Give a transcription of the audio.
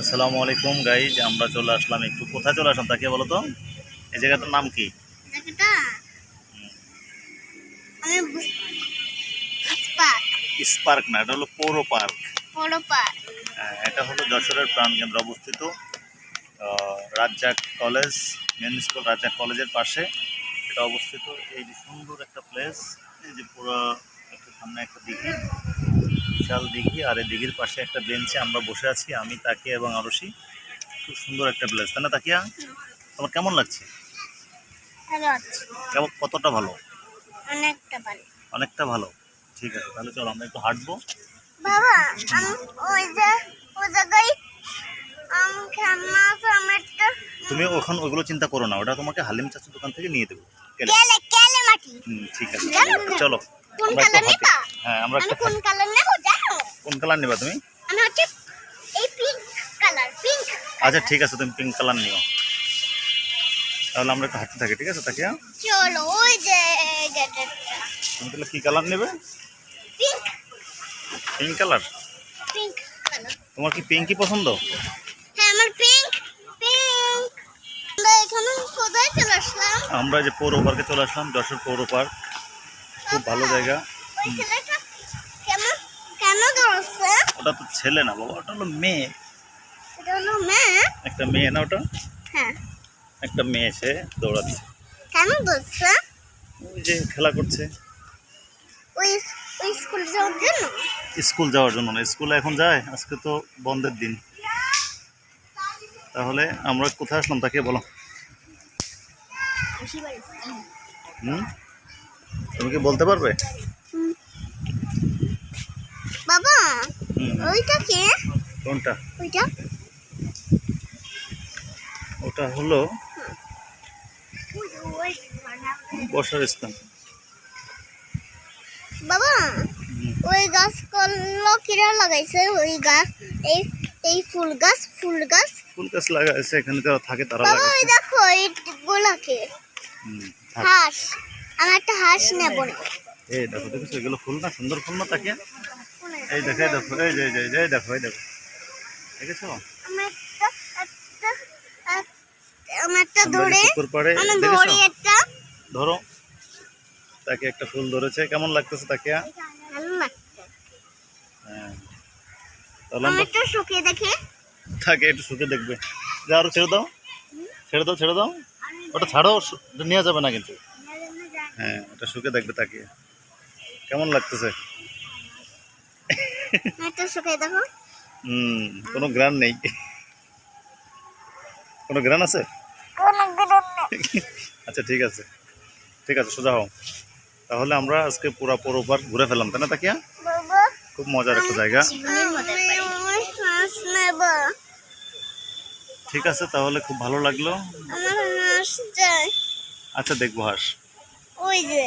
আসসালামু আলাইকুম গাইজ আমরা চলে আসলাম একটু। কোথায় চলে আসলাম তাকে বলো তো? এই জায়গাটার নাম কি? স্পার্ক না এটা হলো পৌর পার্ক। হ্যাঁ, এটা হলো যশোরের প্রাণকেন্দ্র অবস্থিত। রাজ্জাক কলেজ মিউনিসিপাল রাজ্জাক কলেজের পাশে এটা অবস্থিত। এই যে সুন্দর একটা প্লেস এই যে পুরো একটা সামনে একটা দিঘি বিশাল দিঘি আর এই দিঘির পাশে একটা বেঞ্চে আমরা বসে আছি আমি তাকিয়া এবং আরশি। খুব সুন্দর একটা প্লেস তাই না তাকিয়া? তোমার কেমন লাগছে? কেমন কতটা ভালো? অনেকটা ভালো। অনেকটা ভালো। ঠিক আছে তাহলে চলো আমরা একটু হাঁটবো। বাবা ওই যে ওই জায়গায় তুমি ওখান ওইগুলো চিন্তা করো না ওটা তোমাকে হালিম চাচুর দোকান থেকে নিয়ে দেবো। ঠিক আছে। চলো। কোন কালার নেবা? হ্যাঁ আমরা একটা কোন কালার নেব জানো? কোন কালার নিবা তুমি? আমি হচ্ছে এই পিঙ্ক কালার পিঙ্ক আচ্ছা ঠিক আছে তুমি পিঙ্ক কালার নিও। তাহলে আমরা একটু হাঁটতে থাকি ঠিক আছে তাকিয়া? চলো ওই যে তুমি তাহলে কি কালার নেবে? Pink pink colour? Pink colour. তোমার কি পিঙ্কই পছন্দ? হ্যাঁ আমার পিঙ্ক পিঙ্ক আমরা এখানে কোথায় চলে আসলাম। আমরা যে পৌর পার্কে চলে আসলাম যশোর পৌর পার্ক। খুব ভালো জায়গা। ওটা তো ছেলে না বাবা ওটা হলো মেয়ে। একটা মেয়ে না ওটা? হ্যাঁ। একটা মেয়ে সে দৌড়াচ্ছে কেন দৌড়ছে ওই যে খেলা করছে। ওই ওই স্কুল যাওয়ার জন্য? স্কুল যাওয়ার জন্য না স্কুলে এখন যায় আজকে তো বন্ধের দিন। তাহলে আমরা কোথায় আসলাম তাকে বলো। হুম? তুমি কি বলতে পারবে? বাবা ওইটা কে? কোনটা? ওইটা? ওটা হলো বসার স্থান। বাবা ওই গাছ কল্লো কিরা লাগাইছে ওই গাছ এই এই ফুল গাছ ফুল গাছ। ফুল গাছ লাগাইছে এখানে যারা থাকে তারা বাবা ওই দেখো এই গোলাকে। হাঁস। আমি একটা হাঁস নেব। না এই দেখো এগুলো ফুল না? সুন্দর ফুল না তাকে? এই দেখো এই দেখো এই যে এই যে, এই যে, এই দেখো এই দেখো। দেখেছ? একটা ধরে পুকুর পাড়ে। আমি দেখেছ? ধরি একটা। ধরো। তাকে একটা ফুল ধরেছে। কেমন লাগতেছে তাকে? ভালো লাগছে। হ্যাঁ। তাহলে একটু শুকিয়ে দেখি। তাকে একটু দেখবে। যে আরও ছেড়ে দাও। ছেড়ে দাও ছেড়ে দাও। ওটা ছাড়ো নেওয়া যাবে না কিন্তু। হ্যাঁ ওটা শুকে দেখবে তাকে। কেমন লাগতেছে? দেখো। হুম কোনো গ্রান নেই। কোনো গ্রান আছে। আচ্ছা ঠিক আছে। ঠিক আছে সোজা হও। তাহলে আমরা আজকে পুরা পৌর পার্ক ঘুরে ফেলাম তাই না তাকিয়া? খুব মজার একটা জায়গা। ঠিক আছে তাহলে খুব ভালো লাগল। আচ্ছা দেখব হাস। ওই যে